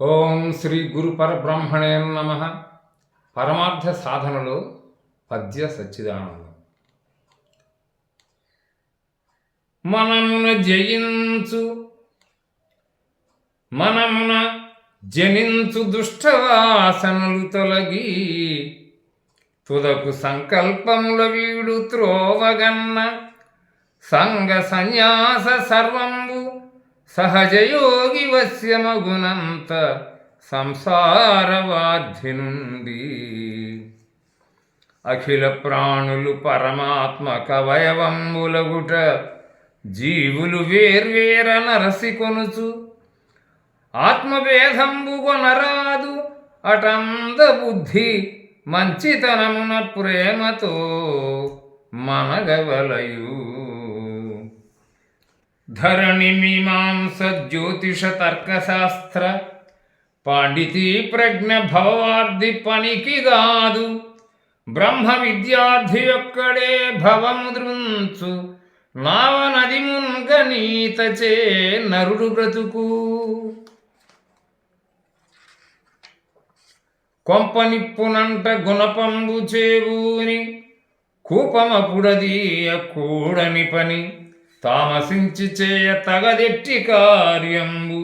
ఓం శ్రీ గురు పరబ్రహ్మణే నమ. పరమార్థ సాధనలో పద్య సచ్చిదానందం. మనమున జయించు మనమున జనించు దుష్టవాసనలు తొలగి తుదకు సంకల్పముల వీడు త్రోవగన్న సంగ సన్యాస సర్వంబు సహజయోగి వశ్యమగుణంత సంసారవాధి నుండి అఖిల ప్రాణులు పరమాత్మ కవయవంబులగుట జీవులు వేర్వేర నరసి కొనుచు ఆత్మభేదంబు కొనరాదు అటంద బుద్ధి మంచితనమున ప్రేమతో మనగవలయు. ధరణి మీమాంస జ్యోతిష తర్కశాస్త్ర పాండితీ ప్రజ్ఞ భవార్ది పనికి గాదు బ్రహ్మ విద్యార్థి యొక్కడే భవముద్రుంచు. దృంచు మున్గనీతచే నరుడు బ్రతుకు. కొంపనిప్పునంట గుణపంబు చేబూని కూపమపుడదీయ కూడని పని. తామసించి చేయ తగదెట్టి కార్యంబు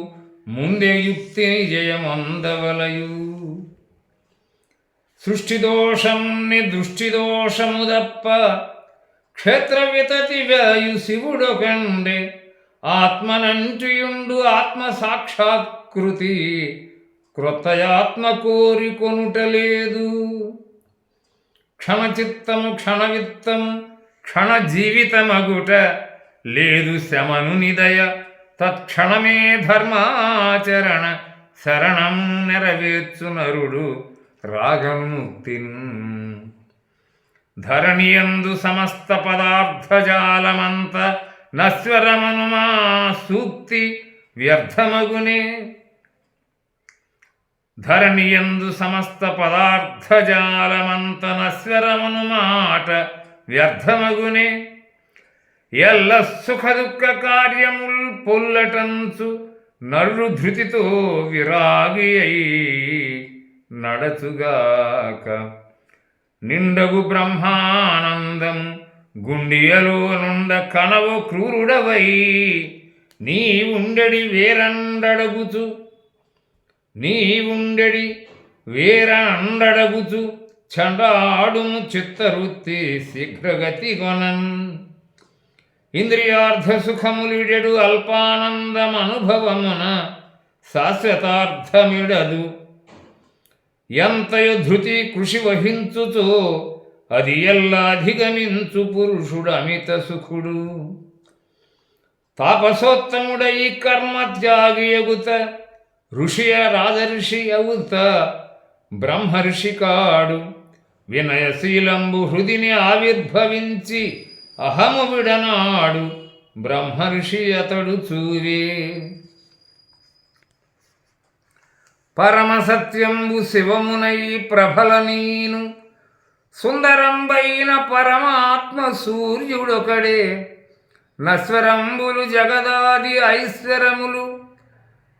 ముందే యుక్తి జయమందవలయు సృష్టిదోషం దోషంని తప్ప క్షేత్ర వితతి వేయు శివుడు కండే ఆత్మనంటియుండు ఆత్మ సాక్షాత్కృతి క్రొత్తయాత్మ కోరి కొనుటలేదు క్షణచిత్తము క్షణవిత్తము క్షణ జీవితమగుట లేదు శమను నిదయ. తత్క్షణమే ధర్మాచరణ శరణం నెరవేర్చు నరుడు రాగముక్తిన్ ధరణియందు సమస్త పదార్థజాలమంత నశ్వరమను మా సూక్తి వ్యర్థమగునే. ధరణియందు సమస్త పదార్థజాలమంత నశ్వరమను మాట వ్యర్థమగునే. ఎల్ల సుఖ దుఃఖ కార్యముల్ పొల్లటంచు నరుడు ధృతితో విరాగి అయి నడచుగాక. నిండగు బ్రహ్మానందం గుండియలో నుండ కనవు క్రూరుడవై నీ ఉండడి వేరండడగుచు. నీ ఉండడి వేరండడగుచు. చండాడుము చిత్తవృత్తి శీఘ్రగతి గొనన్. ఇంద్రియార్థ సుఖములిడెడు అల్పానందమనుభవమున శాశ్వతార్థమిడదు. ఎంతయు ధృతి కృషి వహించుతో అది ఎల్లాధిగమించు పురుషుడు అమిత సుఖుడు. తాపసోత్తముడై కర్మత్యాగియగుత ఋషియ రాజర్షి అవుత బ్రహ్మర్షి కాడు. వినయశీలంబు హృదిని ఆవిర్భవించి అహము విడనాడు బ్రహ్మర్షి అతడు చూవే పరమసత్యంబు శివమునై ప్రభల నీను సుందరంబైన పరమాత్మ సూర్యుడొకడే. నశ్వరంబులు జగదాది ఐశ్వరములు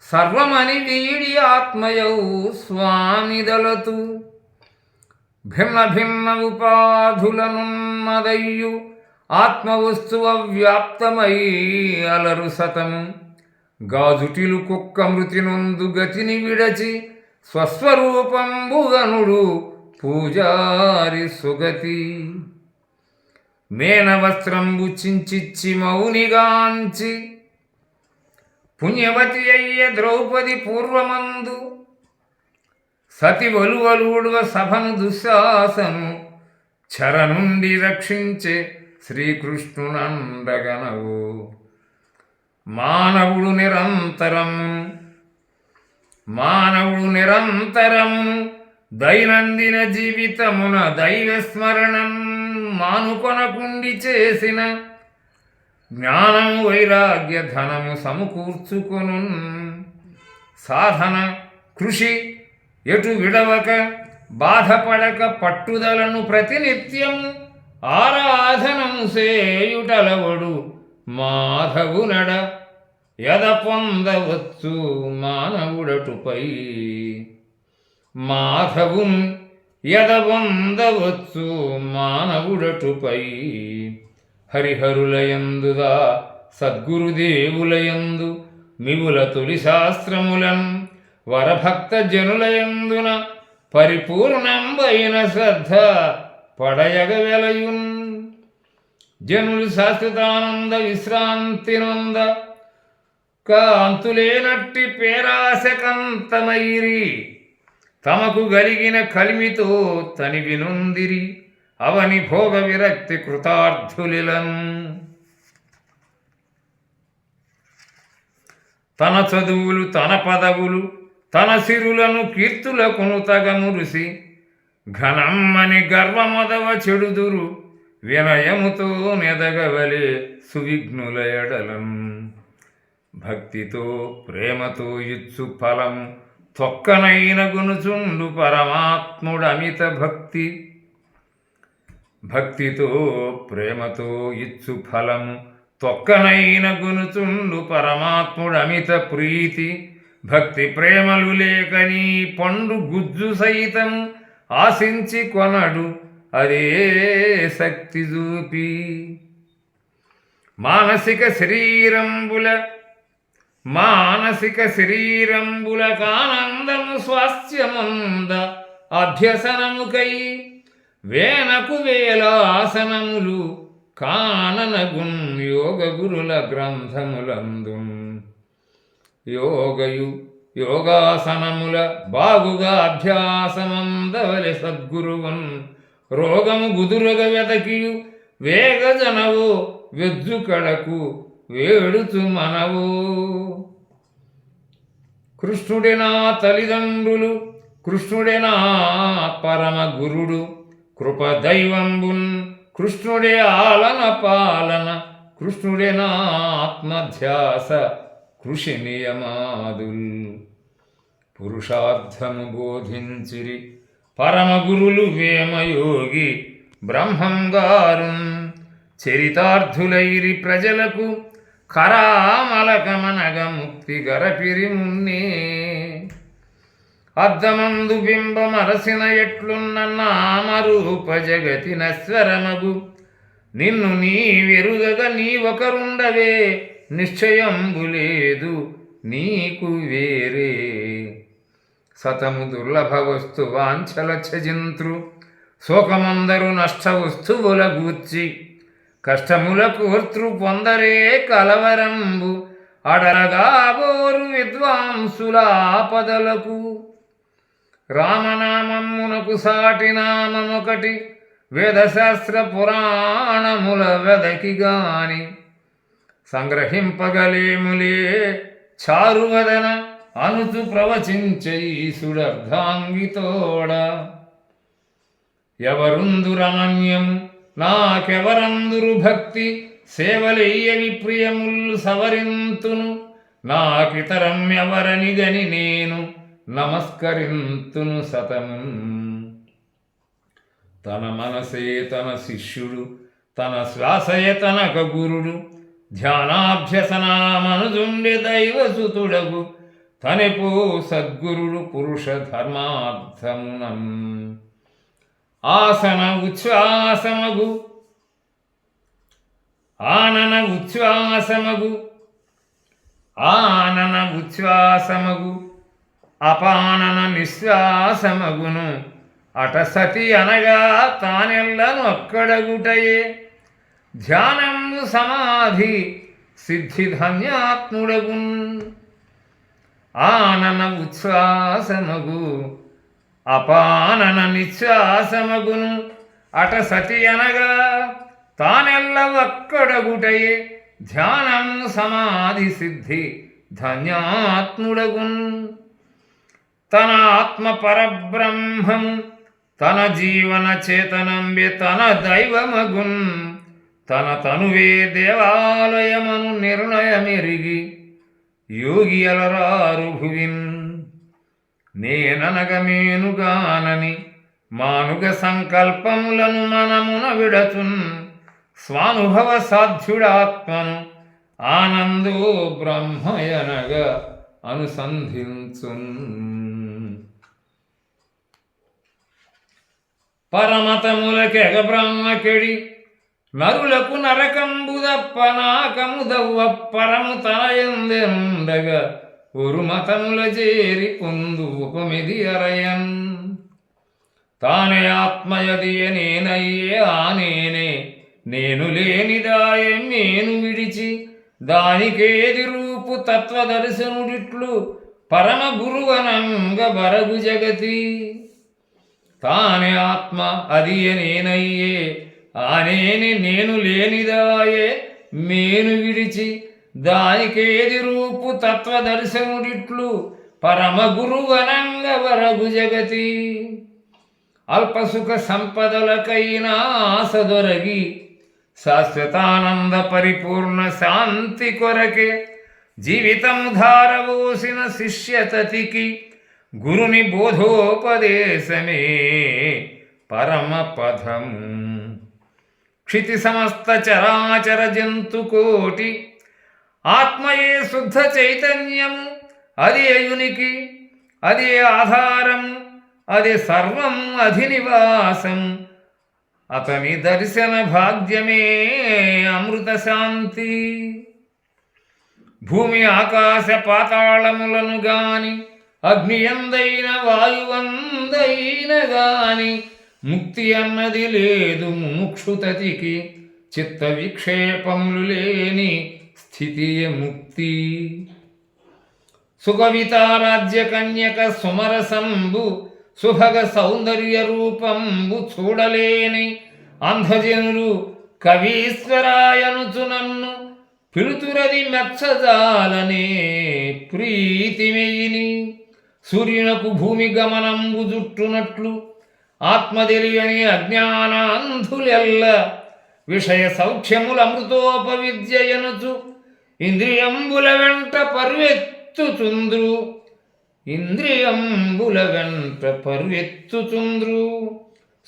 సర్వమని వీడి ఆత్మయౌ స్వామిదలతు. భిన్న భిన్న ఉపాధులనున్నదయ్యు ఆత్మవస్తువ వ్యాప్తమై అలరు సతము గాజుటిలు కుక్క మృతినొందు గతిని విడచి స్వస్వరూపంబుగనుడు పూజారి సుగతి. మేనవస్త్రంబు చించిచ్చి మౌనిగాంచి పుణ్యవతి అయ్య ద్రౌపది పూర్వమందు సతి వలువలుడువ సభను దుశ్శాసను చర నుండి రక్షించే శ్రీకృష్ణునండగనవు మానవుడు నిరంతరము మానవుడు నిరంతరము దైనందిన జీవితమున దైవ స్మరణం మానుకొనకుండి చేసిన జ్ఞానము వైరాగ్య ధనము సమకూర్చుకొను సాధన కృషి ఎటు విడవక బాధపడక పట్టుదలను ప్రతినిత్యము ఆరాధనం సేయుటలవడు మాధవునడ యద పొందవచ్చు మానవుడటుపై. మాధవున్ యద పొందవచ్చు మానవుడటుపై. హరిహరులయందుదా సద్గురుదేవులయందు మివుల తొలి శాస్త్రములం వరభక్త జనులయందున పరిపూర్ణంబైన శ్రద్ధ పడయగ వెలయున్. జనులు శాశ్వతానంద విశ్రాంతి నొంద కాంతులేనట్టి పేరాశకంతమైరి తమకు గలిగిన కలిమితో తనివినుందిరి అవని భోగ విరక్తి కృతార్థులిలను. తన చదువులు తన పదవులు తన సిరులను కీర్తులకును తగమురుసి ఘనమ్మని గర్వమొదవ చెడుదురు వినయముతో మెదగవలే సువిఘ్నుల ఎడలం. భక్తితో ప్రేమతో ఇచ్చు ఫలం తొక్కనైన గునుచుండు పరమాత్ముడమిత భక్తి. భక్తితో ప్రేమతో ఇచ్చు ఫలము తొక్కనైన గునుచుండు పరమాత్ముడమిత ప్రీతి. భక్తి ప్రేమలు లేకని పండు గుజ్జు సైతం ఆశించి కొనడు అదే శక్తి చూపి మానసిక శరీరంబుల మానసిక శరీరంబుల కానందము స్వాస్థ్యమంద అభ్యసనముకై వేనకు వేల ఆసనములు కాననగున్ యోగ గురుల గ్రంథములందు యోగయు యోగాసనముల బాగుగా అభ్యాసమందవలి సద్గురువన్. రోగము గుదురగ వెతకియు వేగజనవు వెజ్జు కడకు వేడుచు మనవు. కృష్ణుడే నా తల్లిదండ్రులు కృష్ణుడే నా పరమ గురుడు కృప దైవంబున్. కృష్ణుడే ఆలన పాలన కృష్ణుడే నా ఆత్మధ్యాస కృషి నియమాదుల్. పురుషార్థము బోధించిరి. పరమగురులు వేమయోగి బ్రహ్మంగారు. చరితార్థులైరి ప్రజలకు ఖరామలకమనగ ముక్తి గరపిరి మున్నే. అద్దమందు బింబమరసిన ఎట్లున్న నామరూప జగతి నశ్వరమగు. నిన్ను నీ వెరుగగ నీ ఒకరుండవే. నిశ్చయంబు లేదు నీకు వేరే. సతము దుర్లభ వస్తు వాంఛల ఛజింత్రు శోకమందరు నష్ట వస్తువుల గూర్చి కష్టముల కోర్తృ పొందరే కలవరంబు అడలగా బోరు విద్వాంసుల ఆపదలకు రామనామమునకు సాటి నామమొకటి వేదశాస్త్ర పురాణముల వెదకి గాని. సంగ్రహింపగలేములే. చారువదన అనుచు ఎవరుందు ఎవరుందురమన్యం నాకెవరందురు భక్తి? సేవలెయ్యవి ప్రియములు సవరింతును. నాకితరం గని నేను నమస్కరింతును సతము. తన మనసే తన శిష్యుడు తన శ్వాసయే తనక గురుడు. ధ్యానాభ్యసనామనుజుండి దైవసుతుడగు తనెపో సద్గురుడు పురుష ధర్మార్థమునం ఆసన ఉచ్ఛ్వాసమగు ఆనన ఉచ్ఛ్వాసమగు ఆనన ఉచ్ఛ్వాసమగు అపానన నిశ్వాసమగును. అటసతి అనగా తానెల్లను అక్కడగుటయే ధ్యానం సమాధి సిద్ధిధన్యాత్ముడగున్. ఆనన ఉచ్ఛ్వాసమగు అపానన నిశ్వాసమగును. అట సతి అనగా తానెల్ల ఒక్కడగుటయే ధ్యానం సమాధి సిద్ధి ధన్యాత్ముడగున్ తన ఆత్మ పరబ్రహ్మము తన జీవన చేతనంబే తన దైవమగున్. తన తనువే దేవాలయమను నిర్ణయమెరిగి యోగి అలరారు భువిన్ నేననగమేనుగానని మానుగ సంకల్పములను మనమున విడచున్. స్వానుభవ సాధ్యుడాత్మను ఆనందో బ్రహ్మయనగా అనుసంధించున్. పరమతములకెగ బ్రహ్మకెడి నరులకు నరకంబుదప్ప నాకముదవ్వ పరము తనయందెండగా ఉరుమతముల చేరి పొందు ఉపమిది అరయన్. తానే ఆత్మయదియ నేనయ్యే ఆ నేనే. నేను లేని దాయం నేను విడిచి. దానికేది రూపు తత్వదర్శనుడిట్లు పరమ గురువనంగ బరగు జగతి. తానే ఆత్మ అది నేనయ్యే ఆనేని నేను లేనిదాయే మేను విడిచి దానికేది రూపు తత్వదర్శనుడిట్లు పరమగురువనంగ వరగు జగతి. అల్పసుఖ సంపదలకైనా ఆశ దొరగి శాశ్వతానంద పరిపూర్ణ శాంతి కొరకే జీవితం ధారవోసిన శిష్యతతికి గురుని బోధోపదేశమే పరమ పదం క్షితి సమస్త చరాచర జంతుకోటి ఆత్మయే శుద్ధ చైతన్యము అది అయునికి అది ఆధారం అది సర్వం అధినివాసం అతని దర్శన భాగ్యమే అమృత శాంతి. భూమి ఆకాశ పాతాళములను గాని అగ్నియందైన వాయువందైన గాని ముక్తి అన్నది లేదు ముముక్షుతతికి చిత్త విక్షేపములు లేని స్థితి ముక్తి? సుకవితారాజ్య కన్యక సుమరసంబు సుభగ సౌందర్య రూపంబు చూడలేని అంధజనులు కవీశ్వరాయనుచు నన్ను పిలుతురది మెచ్చజాలనే ప్రీతిమెయిని. సూర్యునకు భూమి గమనంబు జుట్టునట్లు ఆత్మదెలియని అజ్ఞానాంధులెల్ల విషయ సౌఖ్యముల అమృతోపవిద్యయనుచు ఇంద్రియంబుల వెంట పర్వెత్తుచుంద్రు. ఇంద్రియంబుల వెంట పర్వెత్తుచుంద్రు.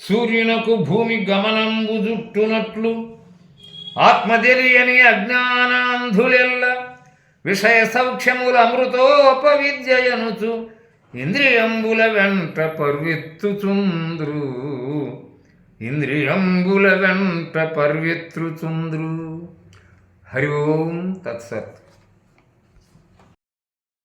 సూర్యునకు భూమి గమనంబు జుట్టునట్లు ఆత్మదెలియని అజ్ఞానాంధులెల్ల విషయ సౌఖ్యముల అమృతోపవిద్యయనుచు ఇంద్రియంబుల వెంట పర్వెత్తుచుంద్రు ఇంద్రియంబుల వెంట పర్వెత్తుచుంద్రు హరి ఓం తత్సత్.